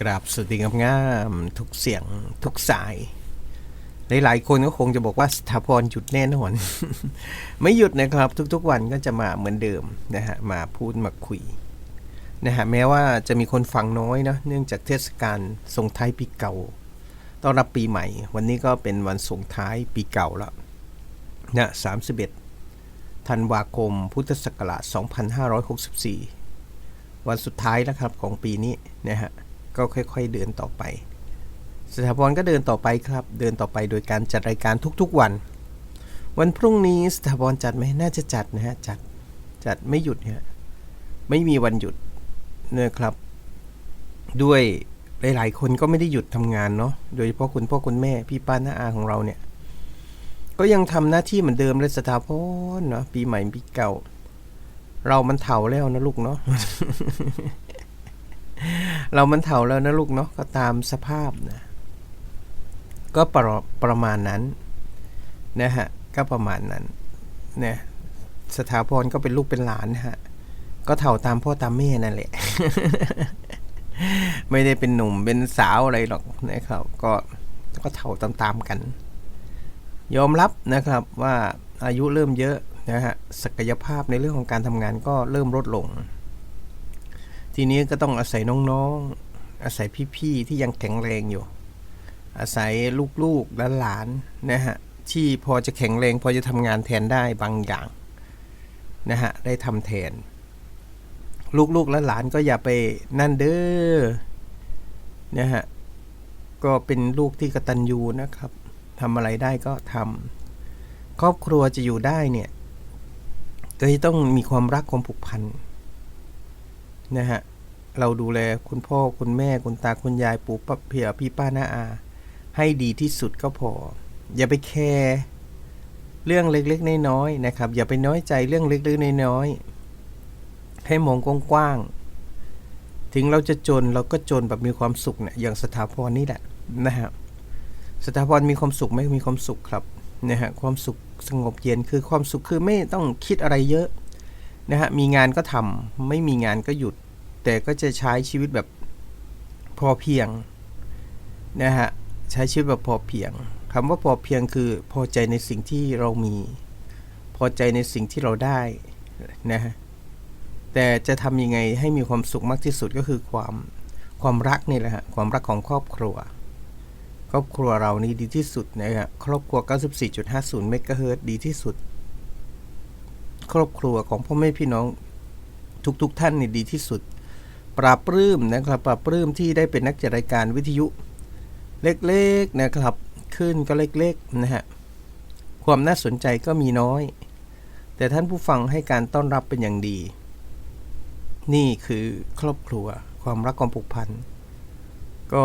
กราบสวัสดีงามทุกเสียงทุกสาย หลายๆ คนก็คงจะบอกว่าสถาพรหยุดแน่นอน ไม่หยุดนะครับ ทุกๆวันก็จะมาเหมือนเดิมนะฮะมาพูดมาคุยนะฮะแม้ว่าจะมีคนฟังน้อยเนะเนื่องจากเทศกาลส่งท้ายปีเก่าต้อนรับปีใหม่ วันนี้ก็เป็นวันส่งท้ายปีเก่าแล้วนะ31ธันวาคมพุทธศักราช 2564 วันสุดท้ายแล้วครับของปีนี้นะฮะ ก็ค่อย ๆ เดินต่อไปสถาพรก็เดินต่อไปครับ เดินต่อไปโดยการจัดรายการทุกๆวัน วันพรุ่งนี้สถาพรจัดไหมน่าจะจัดนะฮะจัดจัดไม่หยุดฮะไม่มีวันหยุดนะครับ ด้วยหลายๆ คนก็ไม่ได้หยุดทำงานเนาะโดยเฉพาะคุณพ่อคุณแม่พี่ป้าน้าอาของเราเนี่ย ก็ยังทำหน้าที่เหมือนเดิมเลยสถาพรเนาะปีใหม่ปีเก่า เรามันเฒ่าแล้วนะลูกเนาะ เรามันเฒ่าแล้วนะลูกเนาะก็ตามสภาพนะก็ประประมาณนั้นนะฮะก็ประมาณนั้นเนี่ยสถาพรก็เป็นลูกเป็นหลานนะฮะก็เฒ่าตามพ่อตามแม่นั่นแหละ ไม่ได้เป็นหนุ่มเป็นสาวอะไรหรอกนะครับ ก็ก็เฒ่าตามๆกัน ยอมรับนะครับว่าอายุเริ่มเยอะนะฮะศักยภาพในเรื่องของการทำงานก็เริ่มลดลง ทีนี้ก็ต้องอาศัยน้องๆ อาศัยพี่ๆ ที่ยังแข็งแรงอยู่ อาศัยลูกๆและหลานนะฮะที่พอจะแข็งแรงพอจะทำงานแทนได้บางอย่างนะฮะได้ทำแทน ลูกๆและหลานก็อย่าไปนั่นเด้อนะฮะก็เป็นลูกที่กตัญญูนะครับทำอะไรได้ก็ทำครอบครัวจะอยู่ได้เนี่ยก็ต้องมีความรักความผูกพัน นะฮะเราดูแลคุณพ่อคุณแม่คุณตาคุณยายปู่ป้าเพียพี่ป้าน้าอา ให้ดีที่สุดก็พอ อย่าไปแคร์เรื่องเล็กๆน้อยๆนะครับ อย่าไปน้อยใจเรื่องเล็กๆน้อยๆให้มองกว้างๆถึงเราจะจนเราก็จนแบบมีความสุขเนี่ยอย่างสถาพรนี่แหละนะฮะสถาพรมีความสุขไหม่มีความสุขครับนะฮะความสุขสงบเย็นคือความสุขคือไม่ต้องคิดอะไรเยอะ นะฮะมีงานก็ทำไม่มีงานก็หยุด แต่ก็จะใช้ชีวิตแบบพอเพียงนะฮะใช้ชีวิตแบบพอเพียงคำว่าพอเพียงคือพอใจในสิ่งที่เรามี พอใจในสิ่งที่เราได้นะฮะแต่จะทำยังไงให้มีความสุขมากที่สุดก็คือความความรักนี่แหละฮะความรักของครอบครัว ครอบครัวเรานี่ดีที่สุดนะฮะครอบครัว 94.50เมกะเฮิรตซ์ดีที่สุด ครอบครัวของพ่อแม่พี่น้องทุกๆทท่านนี่ดีที่สุด ปราบปลื้มนะครับ ปราบปลื้มที่ได้เป็นนักจัดรายการวิทยุ เล็กๆนะครับขึ้นก็เล็กๆนะฮะความน่าสนใจก็มีน้อย แต่ท่านผู้ฟังให้การต้อนรับเป็นอย่างดี นี่คือครอบครัว ความรักความผูกพันก็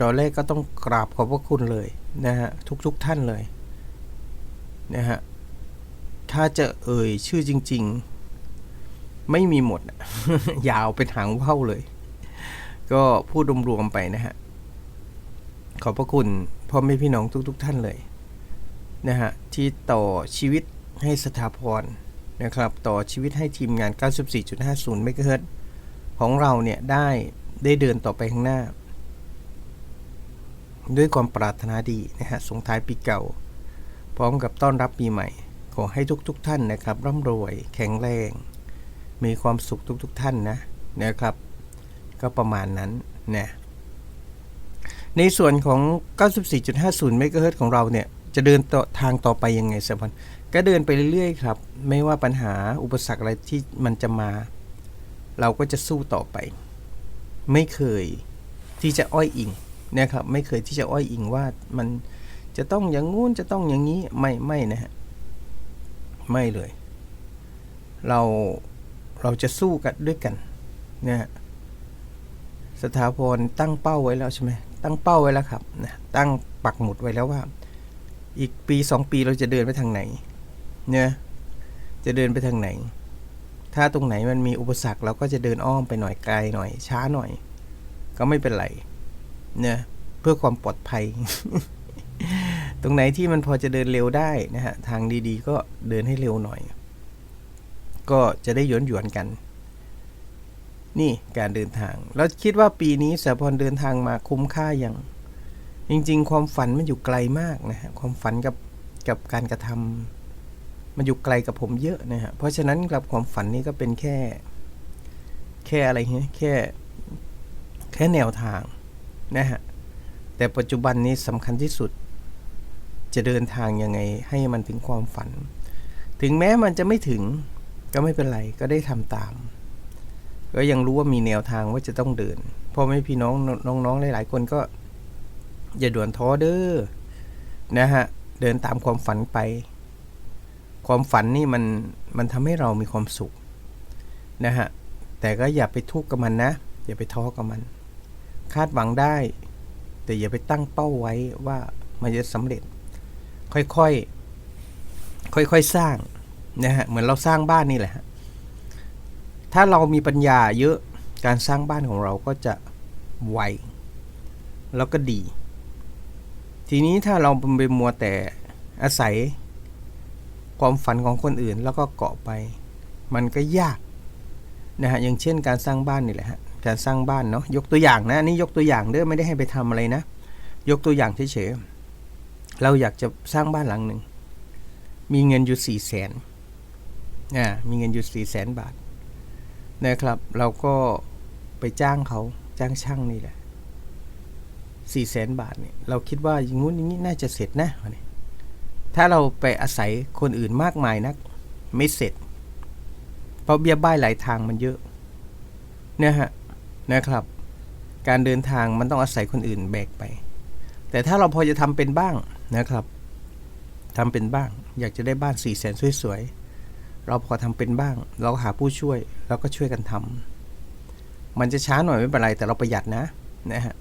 ตอนแรกก็ต้องกราบขอบพระคุณเลยนะฮะทุกๆทท่านเลยนะฮะ ถ้าจะเอ่ยชื่อจริง ๆ ไม่มีหมด ยาวเป็นหางว่าวเลย ก็พูดรวมๆไปนะฮะ ขอบพระคุณพ่อแม่พี่น้องทุก ๆ ท่านเลยนะฮะ ที่ต่อชีวิตให้สถาพรนะครับ ต่อชีวิตให้ทีมงาน 94.50เมกะเฮิรตซ์ของเราเนี่ยได้ได้เดินต่อไปข้างหน้า ด้วยความปรารถนาดีนะฮะส่งท้ายปีเก่า พร้อมกับต้อนรับปีใหม่ อให้ทุกๆทท่านนะครับ ร่ำรวย แข็งแรง มีความสุขทุกๆทท่านนะนะครับ ก็ประมาณนั้นนะในส่วนของ 94.50เมกะเฮิรตของเราเนี่ย จะเดินต่อทางต่อไปยังไงสัพันก็เดินไปเรื่อยๆครับ ไม่ว่าปัญหาอุปสรรคอะไรที่มันจะมา เราก็จะสู้ต่อไป ไม่เคยที่จะอ้อยอิงนะครับ ไม่เคยที่จะอ้อยอิงว่ามันจะต้องอย่างงู้นจะต้องอย่างนี้ไม่ไม่นะฮะ ไม่เลย เราเราจะสู้กันด้วยกันนะฮะสถาพรตั้งเป้าไว้แล้วใช่ไหมตั้งเป้าไว้แล้วครับนะตั้งปักหมุดไว้แล้วว่า อีกปีสองปีเราจะเดินไปทางไหนเนี่ยจะเดินไปทางไหน ถ้าตรงไหนมันมีอุปสรรคเราก็จะเดินอ้อมไปหน่อยไกลหน่อย ช้าหน่อย ก็ไม่เป็นไรเนี่ยเพื่อความปลอดภัย ตรงไหนที่มันพอจะเดินเร็วได้นะฮะทางดีๆ ก็เดินให้เร็วหน่อย ก็จะได้หยวนหยวนกัน นี่การเดินทาง แล้วคิดว่าปีนี้สาพรเดินทางมาคุ้มค่าอย่าง จริง ๆ ความฝันมันอยู่ไกลมากนะฮะความฝันกับกับการกระทำมันอยู่ไกลกับผมเยอะนะฮะเพราะฉะนั้นครับความฝันนี่ก็เป็นแค่ แค่อะไรเงี้ยแค่ แค่แนวทางนะฮะแต่ปัจจุบันนี้สำคัญที่สุด จะเดินทางยังไงให้มันถึงความฝัน ถึงแม้มันจะไม่ถึงก็ไม่เป็นไรก็ได้ทำตาม ก็ยังรู้ว่ามีแนวทางว่าจะต้องเดินพ่อแม่พี่น้องน้องๆหลาย ๆ คนก็ อย่าด่วนท้อเด้อนะฮะเดินตามความฝันไป ความฝันนี่มันมันทำให้เรามีความสุขนะฮะแต่ก็อย่าไปทุกข์กับมันนะ อย่าไปท้อกับมัน คาดหวังได้ แต่อย่าไปตั้งเป้าไว้ว่ามันจะสำเร็จ ค่อยๆค่อยๆสร้างนะฮะเหมือนเราสร้างบ้านนี่แหละถ้าเรามีปัญญาเยอะการสร้างบ้านของเราก็จะไวแล้วก็ดี ทีนี้ถ้าเราไปมัวแต่อาศัยความฝันของคนอื่นแล้วก็เกาะไป มันก็ยากนะฮะอย่างเช่นการสร้างบ้านนี่แหละฮะการสร้างบ้านเนาะยกตัวอย่างนะอันนี่ยกตัวอย่างเด้อไม่ได้ให้ไปทำอะไรนะ ยกตัวอย่างเฉยๆ เราอยากจะสร้างบ้านหลังหนึ่ง มีเงินอยู่สี่แสนอ่ามีเงินอยู่สี่แสนบาทนะครับ เราก็ไปจ้างเขาจ้างช่างนี่แหละสี่แสนบาทเนี่ยเราคิดว่าอย่างงู้นอย่างนี้น่าจะเสร็จนะนี่ถ้าเราไปอาศัยคนอื่นมากมายนัก ไม่เสร็จ เพราะเบี้ยบ้ายหลายทางมันเยอะเนี่ยฮะนะครับ การเดินทางมันต้องอาศัยคนอื่นแบกไป แต่ถ้าเราพอจะทำเป็นบ้าง นะครับทำเป็นบ้าง อยากจะได้บ้านสี่แสนสวยๆ เราพอทำเป็นบ้าง เราก็หาผู้ช่วยเราก็ช่วยกันทำมันจะช้าหน่อยไม่เป็นไรแต่เราประหยัดนะนะฮะ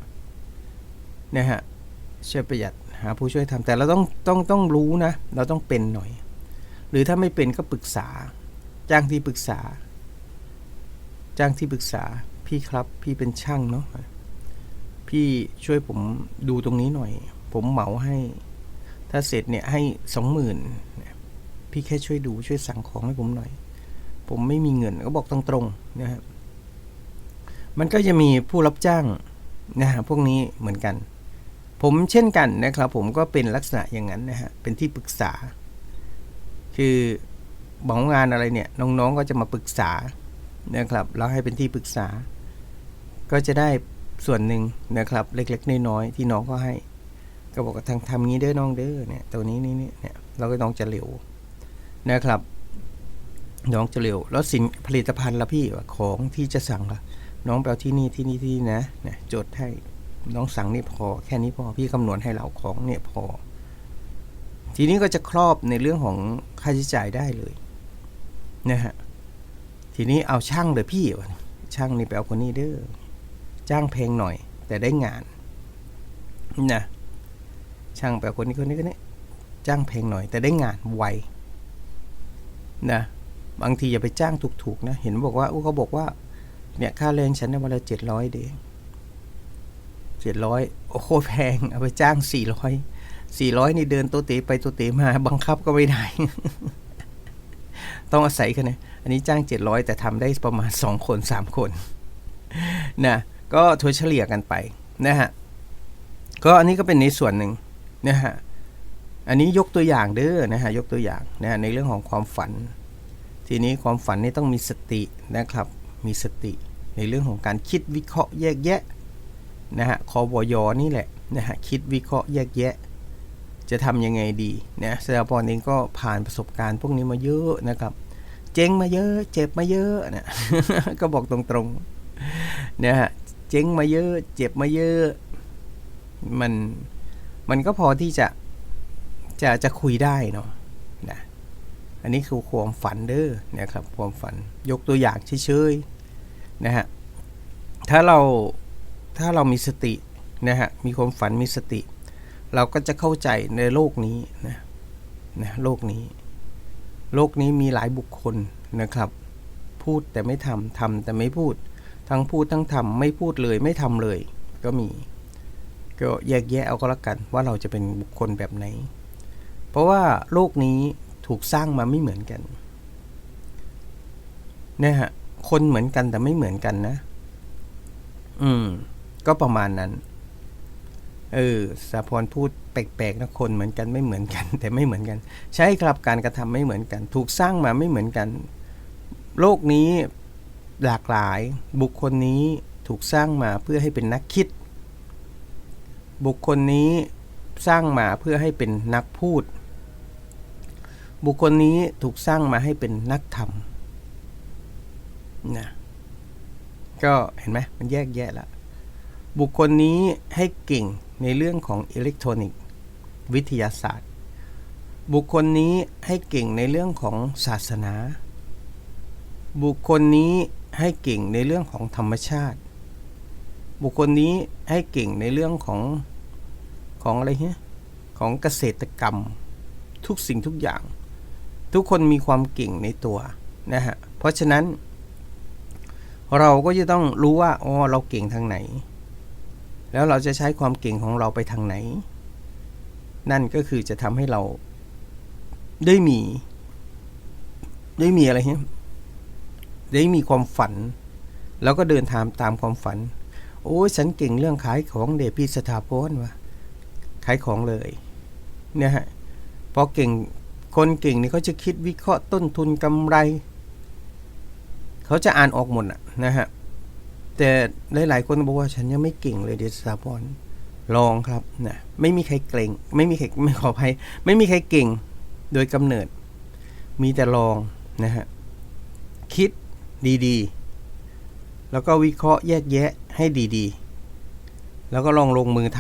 นะฮะช่วยประหยัดหาผู้ช่วยทำแต่เราต้องต้องต้องรู้นะ เราต้องเป็นหน่อย หรือถ้าไม่เป็นก็ปรึกษา จ้างที่ปรึกษา จ้างที่ปรึกษาพี่ครับ พี่เป็นช่างเนาะพี่ช่วยผมดูตรงนี้หน่อย ผมเหมาให้ ถ้าเสร็จเนี่ยให้สองหมื่นพี่แค่ช่วยดูช่วยสั่งของให้ผมหน่อย ผมไม่มีเงินก็บอกตรงๆนะครับมันก็จะมีผู้รับจ้างนะฮะพวกนี้เหมือนกัน ผมเช่นกันนะครับ ผมก็เป็นลักษณะอย่างนั้นนะฮะเป็นที่ปรึกษา คือบอกงานอะไรเนี่ยน้องๆก็จะมาปรึกษานะครับแล้วให้เป็นที่ปรึกษา ก็จะได้ส่วนหนึ่งนะครับ เล็กๆน้อยๆที่น้องก็ให้ ก็บอกว่าทางทำงี้เด้อน้องเด้อเนี่ยตัวนี้นี่นี่เนี่ยเราก็น้องจะเร็วนะครับ น้องจะเร็ว แล้วสินผลิตภัณฑ์ละพี่ว่าของที่จะสั่งละน้องไปเอาที่นี่ที่นี่ที่นี่นะเนี่ยจดให้น้องสั่งนี่พอ แค่นี้พอพี่คำนวณให้เราของเนี่ยพอ ทีนี้ก็จะครอบในเรื่องของค่าใช้จ่ายได้เลยนะฮะทีนี้เอาช่างเลยพี่วะช่างนี่ไปเอาคนนี้เด้อจ้างแพลงหน่อย แต่ได้งานนะ ช่างไปเอาคนนี้คนนี้คนนี้จ้างแพงหน่อย แต่ได้งานไวนะบางทีอย่าไปจ้างถูกๆนะ เห็นบอกว่าเขาบอกว่า เนี่ยค่าแรงฉันเนี่ยวันละเจ็ดร้อยเดเจ็ดร้อยโอ้โหแพง เอาไปจ้างสี่ร้อยสี่ร้อยนี่เดินตัวเตะไปตัวเตะมา บังคับก็ไม่ได้ ต้องอาศัยกันนะอันนี้จ้างเจ็ดร้อยแต่ทำได้ประมาณสองคนสามคนนะก็ถัวเฉลี่ยกันไปนะฮะก็อันนี้ก็เป็นในส่วนหนึ่ง นะฮะอันนี้ยกตัวอย่างเด้อนะฮะยกตัวอย่างนะฮะในเรื่องของความฝัน ทีนี้ความฝันนี่ต้องมีสตินะครับ มีสติในเรื่องของการคิดวิเคราะห์แยกแยะนะฮะคอวยนี่แหละนะฮะคิดวิเคราะห์แยกแยะ จะทำยังไงดีนะสถาพรเองก็ผ่านประสบการณ์พวกนี้มาเยอะนะครับ เจ๊งมาเยอะ เจ็บมาเยอะนะก็บอกตรงๆนะฮะเจ๊งมาเยอะ เจ็บมาเยอะ มัน มันก็พอที่จะจะจะคุยได้เนาะนะอันนี้คือความฝันเด้อนะครับความฝันยกตัวอย่างเฉยๆนะฮะถ้าเราถ้าเรามีสตินะฮะมีความฝันมีสติ เราก็จะเข้าใจในโลกนี้นะนะโลกนี้ โลกนี้มีหลายบุคคลนะครับ พูดแต่ไม่ทำทำแต่ไม่พูด ทั้งพูดทั้งทำไม่พูดเลยไม่ทำเลยก็มี ก็แยกแยะเอาก็แล้วกัน ว่าเราจะเป็นบุคคลแบบไหน เพราะว่าโลกนี้ถูกสร้างมาไม่เหมือนกันนะฮะคนเหมือนกันแต่ไม่เหมือนกันนะ อืม ก็ประมาณนั้น เออสาพรพูดแปลกๆนะคนเหมือนกันไม่เหมือนกัน แต่ไม่เหมือนกัน ใช่ครับการกระทำไม่เหมือนกัน ถูกสร้างมาไม่เหมือนกัน โลกนี้หลากหลาย บุคคลนี้ถูกสร้างมาเพื่อให้เป็นนักคิด บุคคลนี้สร้างมาเพื่อให้เป็นนักพูด บุคคลนี้ถูกสร้างมาให้เป็นนักทำนะก็เห็นไหมมันแยกแยะละ บุคคลนี้ให้เก่งในเรื่องของอิเล็กทรอนิกส์ วิทยาศาสตร์ บุคคลนี้ให้เก่งในเรื่องของศาสนา บุคคลนี้ให้เก่งในเรื่องของธรรมชาติ บุคคลนี้ให้เก่งในเรื่องของของอะไรเนี้ยของเกษตรกรรม ทุกสิ่งทุกอย่าง ทุกคนมีความเก่งในตัวนะฮะเพราะฉะนั้น เราก็จะต้องรู้ว่าอ๋อเราเก่งทางไหน แล้วเราจะใช้ความเก่งของเราไปทางไหน นั่นก็คือจะทำให้เราได้มีได้มีอะไรเนี้ยได้มีความฝัน แล้วก็เดินทางตามความฝัน โอ้ยฉันเก่งเรื่องขายของเดพี่สถาพรวะขายของเลยเนี่ยฮะพอเก่งคนเก่งนี่เขาจะคิดวิเคราะห์ต้นทุนกำไร เขาจะอ่านออกหมดอะนะฮะแต่หลายๆคนบอกว่าฉันยังไม่เก่งเลยเดชสถาพรลองครับนะไม่มีใครเก่ง ไม่มีใครไม่ขออภัยไม่มีใครเก่งโดยกำเนิด มีแต่ลองนะฮะคิดดีๆ แล้วก็วิเคราะห์แยกแยะ ให้ดีๆ แล้วก็ลองลงมือท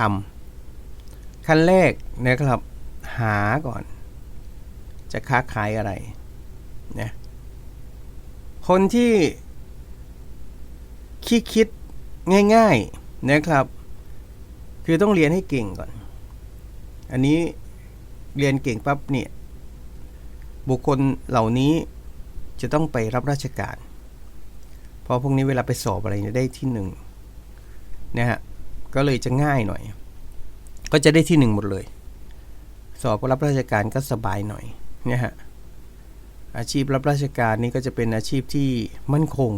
ำขั้นแรกนะครับหาก่อน จะค้าขายอะไรนะคนที่คิดคิดง่ายๆนะครับ คือต้องเรียนให้เก่งก่อน อันนี้เรียนเก่งปั๊บเนี่ยบุคคลเหล่านี้จะต้องไปรับราชการ เพราะพวกนี้เวลาไปสอบอะไรเนี่ยได้ที่หนึ่ง นะฮะก็เลยจะง่ายหน่อย ก็จะได้ที่หนึ่งหมดเลย สอบรับราชการก็สบายหน่อยเนี่ยฮะอาชีพรับราชการนี่ก็จะเป็นอาชีพที่มั่นคง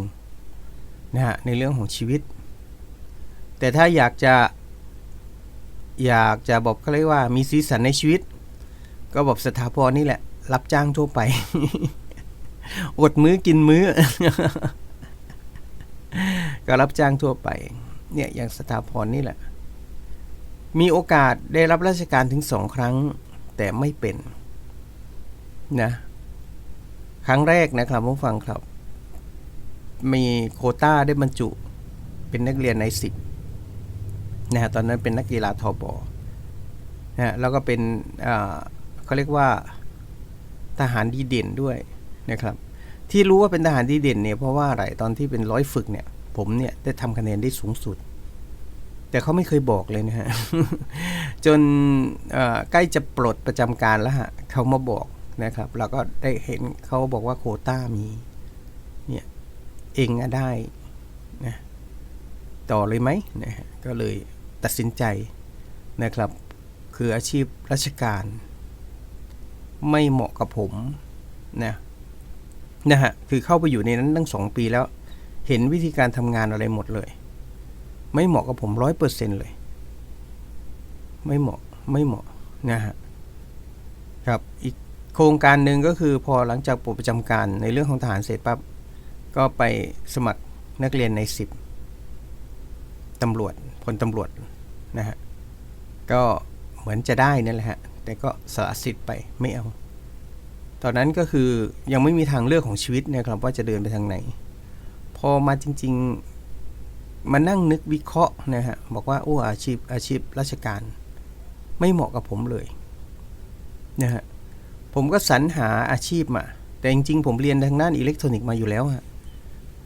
นะฮะในเรื่องของชีวิต แต่ถ้าอยากจะอยากจะบอกเขาเรียกว่ามีสีสันในชีวิต ก็บอกสถาพรนี่แหละ รับจ้างทั่วไป อดมื้อกินมื้อ ก็รับจ้างทั่วไป เนี่ยอย่างสถาพรนี่แหละ มีโอกาสได้รับราชการถึงสองครั้ง แต่ไม่เป็นนะครั้งแรกนะครับผู้ฟังครับ มีโคต้าได้บรรจุเป็นนักเรียนในสิบนะฮะตอนนั้นเป็นนักกีฬาทอบอนะฮะแล้วก็เป็นเขาเรียกว่าทหารดีเด่นด้วยนะครับ ที่รู้ว่าเป็นทหารดีเด่นเนี่ยเพราะว่าอะไรตอนที่เป็นร้อยฝึกเนี่ย ผมเนี่ยได้ทำคะแนนได้สูงสุด แต่เขาไม่เคยบอกเลยนะฮะ จนใกล้จะปลดประจำการแล้วฮะเขามาบอกนะครับ เราก็ได้เห็นเขาบอกว่าโคต้ามีเนี่ยเองอะได้นะต่อเลยไหมนะฮะก็เลยตัดสินใจนะครับ คืออาชีพราชการ ไม่เหมาะกับผมนะนะฮะคือเข้าไปอยู่ในนั้นตั้งสองปีแล้ว เห็นวิธีการทำงานอะไรหมดเลย ไม่เหมาะกับผมร้อยเปอร์เซ็นเลย ไม่เหมาะไม่เหมาะนะฮะครับอีกโครงการหนึ่งก็คือพอหลังจากปลดประจำการในเรื่องของทหารเสร็จปั๊บก็ไปสมัครนักเรียนในสิบตำรวจพลตำรวจนะฮะก็เหมือนจะได้นั่นแหละฮะแต่ก็สละสิทธิ์ไปไม่เอา ตอนนั้นก็คือยังไม่มีทางเลือกของชีวิตนะครับว่าจะเดินไปทางไหน พอมาจริง ๆ มานั่งนึกวิเคราะห์นะฮะบอกว่าโอ้อาชีพอาชีพราชการ ไม่เหมาะกับผมเลยนะฮะผมก็สรรหาอาชีพมา แต่จริงๆ ผมเรียนทางด้านอิเล็กทรอนิกส์มาอยู่แล้วฮะ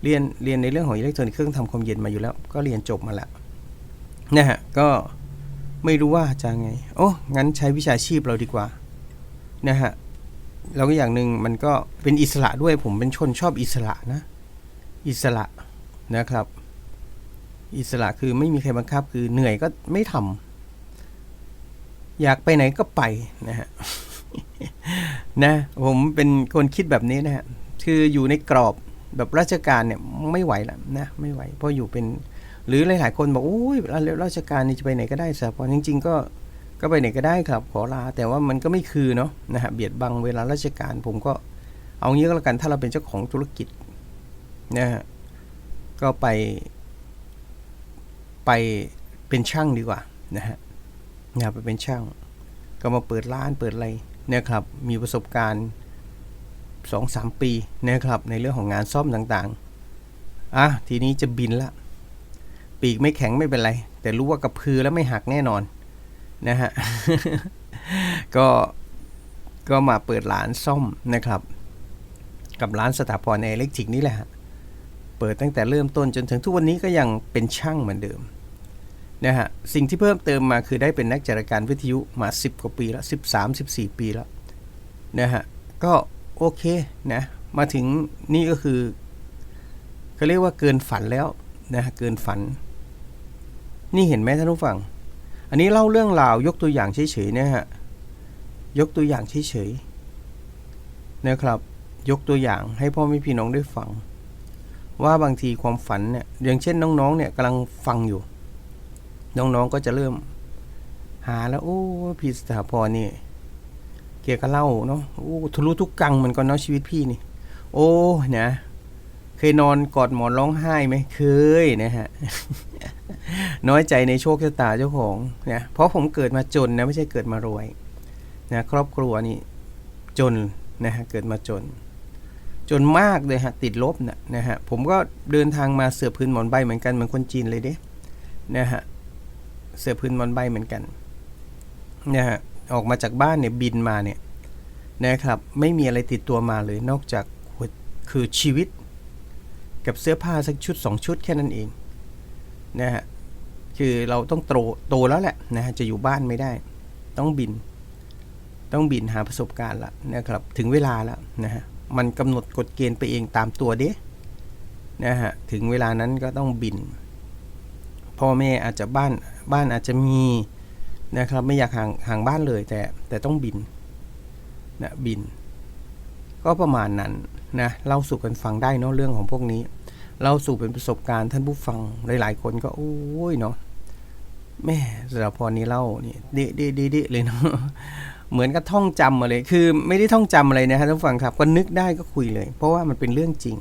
เรียนเรียนในเรื่องของอิเล็กทรอนิกส์เครื่องทำความเย็นมาอยู่แล้ว ก็เรียนจบมาแล้วนะฮะก็ไม่รู้ว่าจะไง โอ้งั้นใช้วิชาชีพเราดีกว่านะฮะแล้วก็อย่างหนึ่งมันก็เป็นอิสระด้วยผมเป็นชนชอบอิสระนะ อิสระนะครับ อิสระคือไม่มีใครบังคับคือเหนื่อยก็ไม่ทำอยากไปไหนก็ไปนะฮะนะผมเป็นคนคิดแบบนี้นะฮะคืออยู่ในกรอบแบบราชการเนี่ยไม่ไหวแล้วนะไม่ไหว เพราะอยู่เป็นหรือหลายๆคนบอกโอ้ยราชการนี่จะไปไหนก็ได้สถาพรจริง ๆ ก็ก็ไปไหนก็ได้ครับ ขอลา แต่ว่ามันก็ไม่คือเนาะนะฮะเบียดบังเวลาราชการผมก็เอางี้ก็แล้วกันถ้าเราเป็นเจ้าของธุรกิจ นะฮะก็ไป ไปเป็นช่างดีกว่านะฮะนะไปเป็นช่าง ก็มาเปิดร้านเปิดอะไรเนี่ยครับ มีประสบการณ์สองสามปีนะครับ ในเรื่องของงานซ่อมต่างๆอะทีนี้จะบินละปีกไม่แข็งไม่เป็นไร แต่รู้ว่ากระพือแล้วไม่หักแน่นอนนะฮะก็ก็มาเปิดร้านซ่อมนะครับ กับร้านสถาพรในอิเล็กทริกนี่แหละ เปิดตั้งแต่เริ่มต้นจนถึงทุกวันนี้ก็ยังเป็นช่างเหมือนเดิมนะฮะสิ่งที่เพิ่มเติมมาคือได้เป็นนักจัดการวิทยุมา 10 กว่าปีแล้ว 13 14 ปีแล้วนะฮะก็โอเคนะมาถึงนี่ก็คือเขาเรียกว่าเกินฝันแล้วนะฮะเกินฝัน นี่เห็นไหมท่านผู้ฟัง อันนี้เล่าเรื่องราวยกตัวอย่างเฉยๆนะฮะยกตัวอย่างเฉยๆนะครับ ยกตัวอย่างให้พ่อแม่พี่น้องได้ฟัง ว่าบางทีความฝันเนี่ยอย่างเช่นน้องๆเนี่ยกำลังฟังอยู่ น้องๆก็จะเริ่ม หาแล้ว โอ้พี่สถาพรนี่เกียร์ก็เล่าเนาะโอ้ทะลุทุกกังเหมือนกันเนาะชีวิตพี่นี่ โอ้เนะเคยนอนกอดหมอนร้องไห้ไหมเคยนะฮะน้อยใจในโชคชะตาเจ้าของนะเพราะผมเกิดมาจนนะไม่ใช่เกิดมารวยนะครอบครัวนี่จนนะฮะเกิดมาจน จนมากเลยฮะติดลบนะนะฮะผมก็เดินทางมาเสือพื้นหมอนใบเหมือนกันเหมือนคนจีนเลยเด้นะฮะเสือพื้นหมอนใบเหมือนกันนะฮะออกมาจากบ้านเนี่ยบินมาเนี่ยนะครับไม่มีอะไรติดตัวมาเลยนอกจากคือชีวิต กับเสื้อผ้าสักชุดสองชุดแค่นั้นเองนะฮะคือเราต้องโตโตแล้วแหละนะฮะจะอยู่บ้านไม่ได้ ต้องบิน ต้องบินหาประสบการณ์ละนะครับถึงเวลาแล้วนะฮะ มันกำหนดกฎเกณฑ์ไปเองตามตัวเด้นะฮะถึงเวลานั้นก็ต้องบิน พ่อแม่อาจจะบ้านบ้านอาจจะมีนะครับไม่อยากห่างห่างบ้านเลยแต่แต่ต้องบินนะบิน ก็ประมาณนั้นนะเล่าสู่กันฟังได้เนาะเรื่องของพวกนี้เล่าสู่เป็นประสบการณ์ท่านผู้ฟังหลาย ๆ คนก็โอ้ยเนาะแม่สถาพรนี้เล่านี่เดะเดะเดะเดะเลยเนาะ เหมือนกับท่องจำมาเลย คือไม่ได้ท่องจำอะไรนะครับท่านฟังครับ ก็นึกได้ก็คุยเลย เพราะว่ามันเป็นเรื่องจริง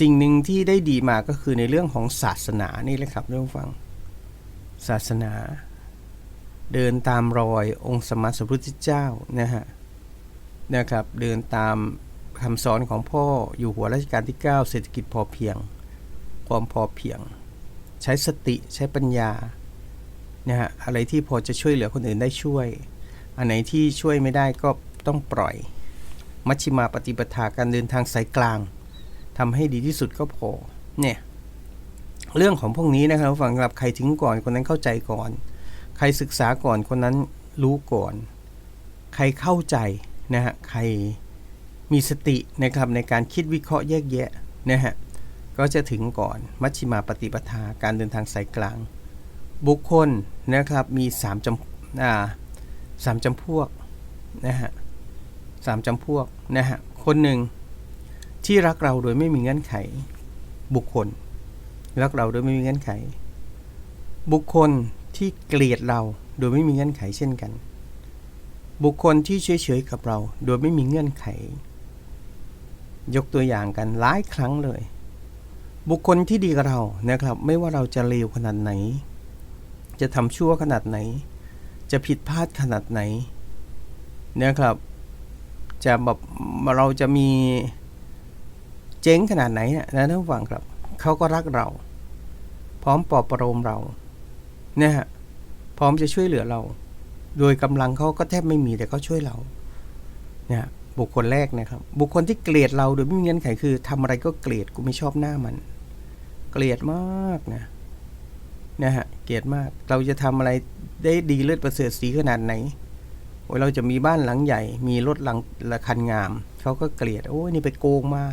สิ่งหนึ่งที่ได้ดีมาก็คือในเรื่องของศาสนานี่แหละครับท่านฟัง ศาสนา เดินตามรอยองค์สมมาสัมพุทธเจ้านะฮะนะครับ เดินตามคำสอนของพ่ออยู่หัวรัชกาลที่ 9 เศรษฐกิจพอเพียง ความพอเพียง ใช้สติใช้ปัญญา นะฮะอะไรที่พอจะช่วยเหลือคนอื่นได้ช่วย อันไหนที่ช่วยไม่ได้ก็ต้องปล่อย มัชฌิมาปฏิปทาการเดินทางสายกลางทำให้ดีที่สุดก็พอเนี่ยเรื่องของพวกนี้นะครับฟังครับใครถึงก่อนคนนั้นเข้าใจก่อน ใครศึกษาก่อนคนนั้นรู้ก่อน ใครเข้าใจนะฮะใครมีสตินะครับในการคิดวิเคราะห์แยกแยะนะฮะก็จะถึงก่อนมัชฌิมาปฏิปทาการเดินทางสายกลาง บุคคลนะครับมี3จำอ่าสามจำพวกนะฮะสามจำพวกนะฮะคนหนึ่งที่รักเราโดยไม่มีเงื่อนไข บุคคล รักเราโดยไม่มีเงื่อนไข บุคคลที่เกลียดเราโดยไม่มีเงื่อนไขเช่นกัน บุคคลที่เฉยๆกับเรา โดยไม่มีเงื่อนไข ยกตัวอย่างกันหลายครั้งเลย บุคคลที่ดีกับเรานะครับ ไม่ว่าเราจะเลวขนาดไหน จะทำชั่วขนาดไหน จะผิดพลาดขนาดไหนเนะครับจะแบบเราจะมีเจ๊งขนาดไหนนะนะท่านผู้ฟังครับเขาก็รักเรา พร้อมปลอบประโลมเราเนี่ยฮะพร้อมจะช่วยเหลือเรา โดยกำลังเขาก็แทบไม่มีแต่เขาช่วยเราเนี่ยบุคคลแรกนะครับ บุคคลที่เกลียดเราโดยไม่มีเงื่อนไขคือทำอะไรก็เกลียดกูไม่ชอบหน้ามัน เกลียดมากนะ นะฮะเกลียดมากเราจะทำอะไรได้ดีเลิศประเสริฐสีขนาดไหนโอ้ยเราจะมีบ้านหลังใหญ่ มีรถหลังละคันงาม เขาก็เกลียด โอ้ยนี่ไปโกงมา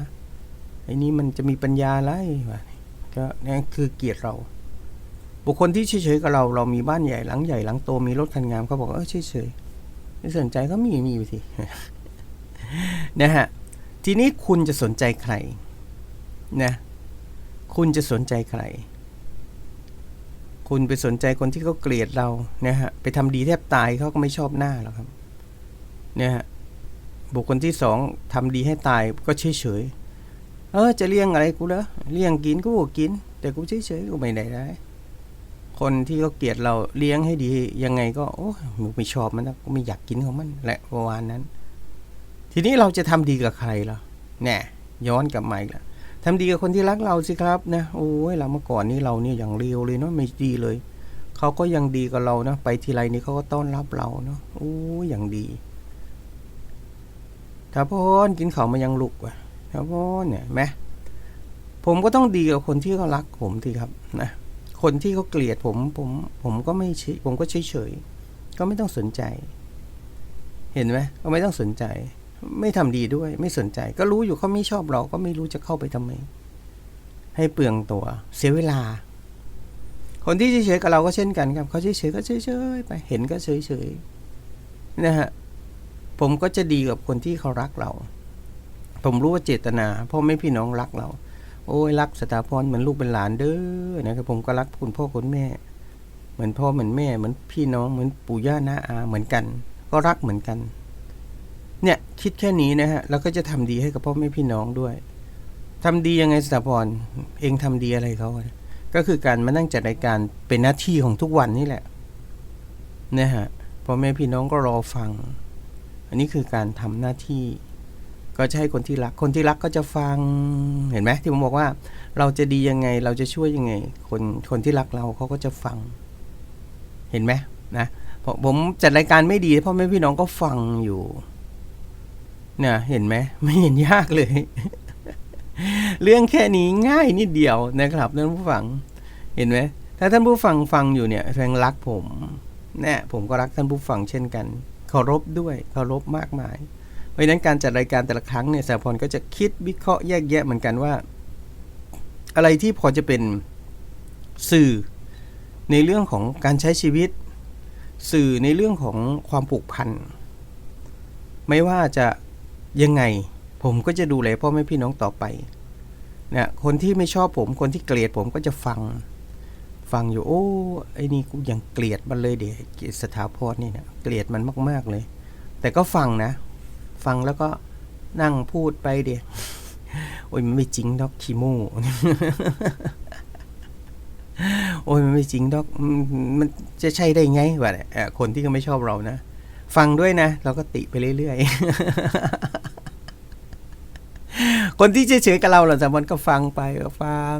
ไอ้นี่มันจะมีปัญญาไรวะก็นี่คือเกลียดเรา บุคคลที่เฉยๆกับเรา เรามีบ้านใหญ่หลังใหญ่หลังโตมีรถคันงามเขาบอกเออเฉยๆไม่สนใจก็มีมีอยู่สินะฮะทีนี้คุณจะสนใจใครนะคุณจะสนใจใคร คุณไปสนใจคนที่เขาเกลียดเรานะฮะไปทำดีแทบตายเขาก็ไม่ชอบหน้าหรอกครับเนี่ยฮะบุคคลที่สองทำดีให้ตายก็เฉยเฉยเออจะเลี้ยงอะไรกูเหรอเลี้ยงกินกูก็กิน แต่กูเฉยเฉยกูไม่ได้ได้คนที่เขาเกลียดเราเลี้ยงให้ดียังไงก็โอ้ยมึงไม่ชอบมันนะกูไม่อยากกินของมันแหละประมาณนั้น ทีนี้เราจะทำดีกับใครล่ะแน่ย้อนกลับมาอีกแล้ว ทำดีกับคนที่รักเราสิครับนะโอ้ยเราเมื่อก่อนนี้เราเนี่ยอย่างเรียวเลยเนาะไม่ดีเลย เขาก็ยังดีกับเรานะไปทีไรนี่เขาก็ต้อนรับเราเนาะโอ้ยอย่างดีถ้าพ่อนกินเขาวมายังลุกว่ะถ้าพ่อนเนี่ยแมผมก็ต้องดีกับคนที่เขารักผมทีครับนะคนที่เขาเกลียดผมผมผมก็ไม่ผมก็เฉยเฉยก็ไม่ต้องสนใจ เห็นไหมก็ไม่ต้องสนใจ ไม่ทำดีด้วย ไม่สนใจ ก็รู้อยู่เขาไม่ชอบเราก็ไม่รู้จะเข้าไปทำไม ให้เปลืองตัว เสียเวลา คนที่เฉยๆกับเราก็เช่นกันครับเขาเฉยๆก็เฉยๆไป เห็นก็เฉยๆนะฮะผมก็จะดีกับคนที่เขารักเรา ผมรู้ว่าเจตนาพ่อไม่พี่น้องรักเรา โอ้ยรักสถาพรเหมือนลูกเป็นหลานเด้อนะครับผมก็รักคุณพ่อคุณแม่ เหมือนพ่อเหมือนแม่เหมือนพี่น้องเหมือนปู่ย่าน้าอาเหมือนกัน ก็รักเหมือนกัน เนี่ยคิดแค่นี้นะฮะแล้วก็จะทำดีให้กับพ่อแม่พี่น้องด้วยทำดียังไงสถาพรเองทำดีอะไรเขาก็คือการมานั่งจัดรายการเป็นหน้าที่ของทุกวันนี่แหละนะฮะพ่อแม่พี่น้องก็รอฟัง อันนี้คือการทำหน้าที่ ก็จะให้คนที่รัก คนที่รักก็จะฟังเห็นไหมที่ผมบอกว่า เราจะดียังไงเราจะช่วยยังไง คนคนที่รักเราเขาก็จะฟัง เห็นไหมนะผมจัดรายการไม่ดีพ่อแม่พี่น้องก็ฟังอยู่ เนี่ยเห็นไหมไม่เห็นยากเลย เรื่องแค่นี้ง่ายนิดเดียวนะครับท่านผู้ฟังเห็นไหมถ้าท่านผู้ฟังฟังอยู่เนี่ยแสดงรักผมเนี่ยผมก็รักท่านผู้ฟังเช่นกันเคารพด้วยเคารพมากมาย เพราะฉะนั้นการจัดรายการแต่ละครั้งเนี่ยสาพรก็จะคิดวิเคราะห์แยกแยะเหมือนกันว่า อะไรที่พอจะเป็นสื่อในเรื่องของการใช้ชีวิต สื่อในเรื่องของความผูกพันไม่ว่าจะ ยังไงผมก็จะดูแลพ่อแม่พี่น้องต่อไปเนี่ยคนที่ไม่ชอบผมคนที่เกลียดผมก็จะฟัง ฟังอยู่โอ้ไอ้นี่กูยังเกลียดมันเลยเดี๋ยวสถาพรนี่เนี่ยเกลียดมันมาก ๆเลย แต่ก็ฟังนะ ฟังแล้วก็นั่งพูดไปเดี๋ยโอ้ยมันไม่จริงดอกคีโมโอ้ยมันไม่จริงดอกมันจะใช่ได้ไงวะเนี่ยเอ่อคนที่เขาไม่ชอบเรานะ ฟังด้วยนะ เราก็ติไปเรื่อยๆ คนที่เฉยๆกับเราหลังจากมันก็ฟังไปก็ฟัง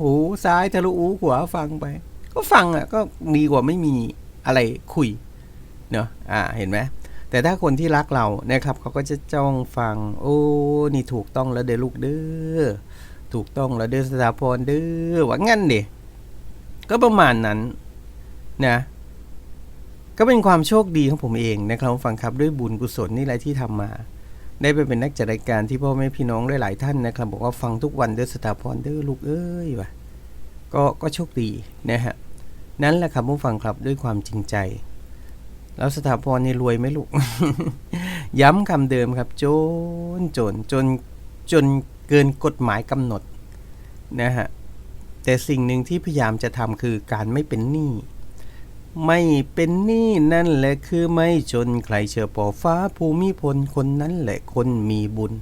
หูซ้ายทะลุหูขวาฟังไป ก็ฟังอะ ก็ดีกว่าไม่มีอะไรคุยเนาะอ่าเห็นไหมแต่ถ้าคนที่รักเรานะครับเขาก็จะจ้องฟัง โอ้นี่ถูกต้องแล้วเด้อลูกเด้อถูกต้องแล้วเด้อสถาพรเด้อว่างั้นดิก็ประมาณนั้นนะ ก็เป็นความโชคดีของผมเองนะครับฟังครับด้วยบุญกุศลนี่แหละที่ทำมา ได้ไปเป็นนักจัดรายการที่พ่อแม่พี่น้องหลายๆท่านนะครับ บอกว่าฟังทุกวันเด้อสถาพรเด้อลูกเอ้ยว่ะก็ก็โชคดีนะฮะนั่นแหละครับผู้ฟังครับด้วยความจริงใจ แล้วสถาพรนี่รวยไหมลูก ย้ำคำเดิมครับ จนจนจนจนเกินกฎหมายกำหนดนะฮะแต่สิ่งหนึ่งที่พยายามจะทำคือการไม่เป็นหนี้ ไม่เป็นหนี้นั่นแหละคือไม่จนใครเชื่อปอฟ้าภูมิพลคนนั้นแหละคนมีบุญ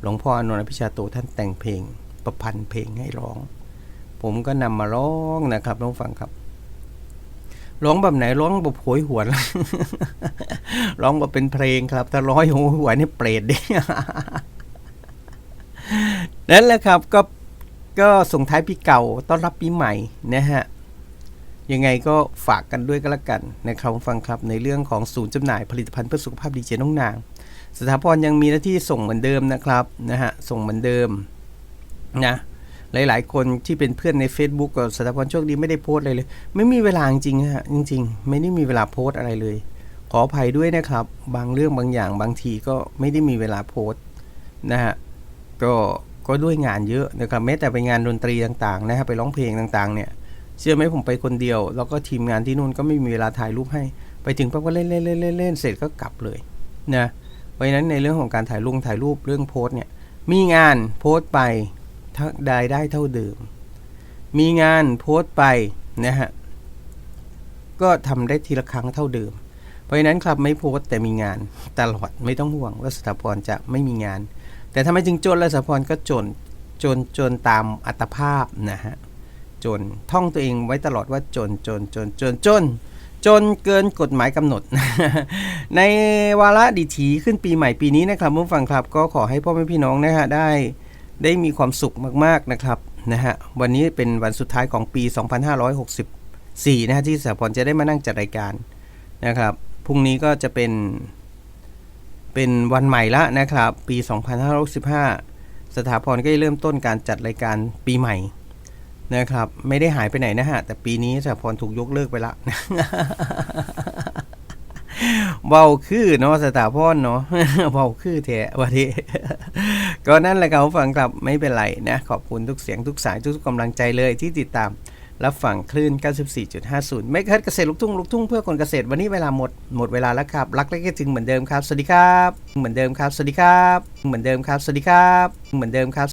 หลวงพ่ออนนท์อภิชาโตท่านแต่งเพลง ประพันธ์เพลงให้ร้อง ผมก็นำมาร้องนะครับน้องฟังครับร้องแบบไหนร้องแบบโหยหวนร้องแบบเป็นเพลงครับ ถ้าร้อยโหยหวนนี่เปรตดินั่นแหละครับก็ก็ส่งท้ายปีเก่าต้อนรับปีใหม่นะฮะ ยังไงก็ฝากกันด้วยก็แล้วกันนะครับฟังครับในเรื่องของศูนย์จำหน่ายผลิตภัณฑ์เพื่อสุขภาพดีเจน้องนาง สถาพรยังมีหน้าที่ส่งเหมือนเดิมนะครับนะฮะส่งเหมือนเดิมนะหลาย ๆ คนที่เป็นเพื่อนใน Facebook ก็สถาพรโชคดีไม่ได้โพสต์อะไรเลย ไม่มีเวลาจริงฮะจริง ๆ ไม่ได้มีเวลาโพสต์อะไรเลย ขออภัยด้วยนะครับ บางเรื่องบางอย่างบางทีก็ไม่ได้มีเวลาโพสต์นะฮะก็ก็ด้วยงานเยอะนะครับแม้แต่ไปงานดนตรีต่าง ๆ นะฮะไปร้องเพลงต่าง ๆ เนี่ย เชื่อไหมผมไปคนเดียว แล้วก็ทีมงานที่นู่นก็ไม่มีเวลาถ่ายรูปให้ ไปถึงปั๊บก็เล่นเล่นเล่นเล่นเล่นเสร็จก็กลับเลยนะเพราะฉะนั้นในเรื่องของการถ่ายลงถ่ายรูปเรื่องโพสต์เนี่ยมีงานโพสต์ไปถ้าได้ได้เท่าเดิม มีงานโพสต์ไปนะฮะก็ทำได้ทีละครั้งเท่าเดิม เพราะฉะนั้นครับไม่โพสต์แต่มีงานตลอดไม่ต้องห่วงว่าสถาพรจะไม่มีงาน แต่ทำไมจึงจนและสถาพรก็จนจนจนตามอัตภาพนะฮะ จน ท่องตัวเองไว้ตลอดว่าจนจนจนจนจนจนเกินกฎหมายกำหนด ในวาระดิถีขึ้นปีใหม่ปีนี้นะครับผู้ฟังครับก็ขอให้พ่อแม่พี่น้องนะฮะได้ได้มีความสุขมากๆนะครับนะฮะวันนี้เป็นวันสุดท้ายของปี 2564 นะฮะที่สถาพรจะได้มานั่งจัดรายการนะครับพรุ่งนี้ก็จะเป็นเป็นวันใหม่ละนะครับ ปี 2565 สถาพรก็เริ่มต้นการจัดรายการปีใหม่ นะครับ ไม่ได้หายไปไหนนะฮะ แต่ปีนี้สถาพรถูกยกเลิกไปละเบาคือเนาะสถาพรเนาะเบาคือแท้วันนี้ก็นั่นแหละครับฟังกลับไม่เป็นไรนะ ขอบคุณทุกเสียงทุกสายทุกกำลังใจเลยที่ติดตามรับฟังคลื่น 94.50ไม่คัดเกษตรลูกทุ่งลูกทุ่งเพื่อคนเกษตรวันนี้เวลาหมดหมดเวลาแล้วครับ รักและคิดถึงเหมือนเดิมครับ สวัสดีครับ เหมือนเดิมครับ สวัสดีครับ เหมือนเดิมครับ สวัสดีครับ เหมือนเดิมครับ